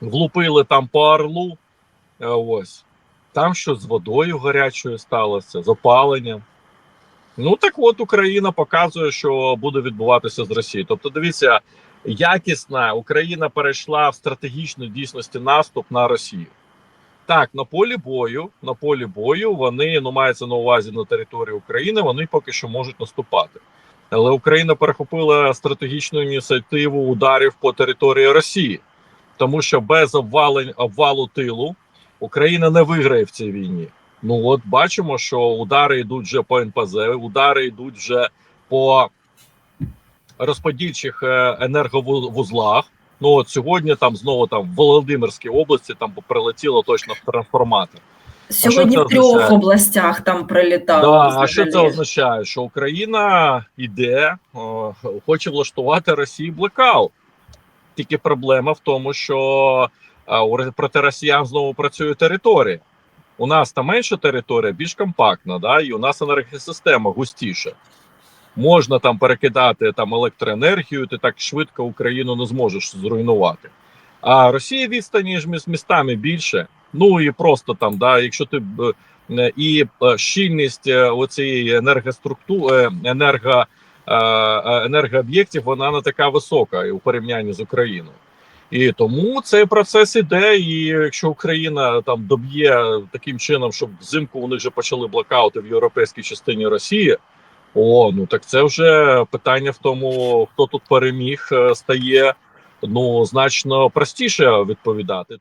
влупили там по орлу. е, Ось. Там що з водою гарячою сталося, з опаленням. Ну так от Україна показує, що буде відбуватися з Росією. Тобто, дивіться, якісна Україна перейшла в стратегічну дійсності наступ на Росію. Так, на полі бою, на полі бою вони ну мається на увазі на території України. Вони поки що можуть наступати. Але Україна перехопила стратегічну ініціативу ударів по території Росії, тому що без обвалень обвалу тилу Україна не виграє в цій війні. Ну от бачимо, що удари йдуть вже по НПЗ, удари йдуть вже по розподільчих е, енерговузлах. Ну от сьогодні там знову там в Володимирській області там прилетіло точно в трансформатор. Сьогодні в трьох означає? областях там прилітало. Да, а що це означає? Що Україна йде, о, хоче влаштувати Росії блекаут. Тільки проблема в тому, що у проти росіян знову працює територія. У нас там менша територія, більш компактна, да, і у нас енергосистема густіша. Можна там перекидати там електроенергію, ти так швидко Україну не зможеш зруйнувати. А Росія відстані ж містами більше. Ну і просто там, да, якщо ти е, і е, щільність е, оцієї енергоструктури, енерго, е, е, енергооб'єктів, вона не така висока у порівнянні з Україною. І тому цей процес іде. І якщо Україна там доб'є таким чином, щоб взимку у них вже почали блокаути в європейській частині Росії. О, ну так це вже питання в тому, хто тут переміг, е, стає ну значно простіше відповідати.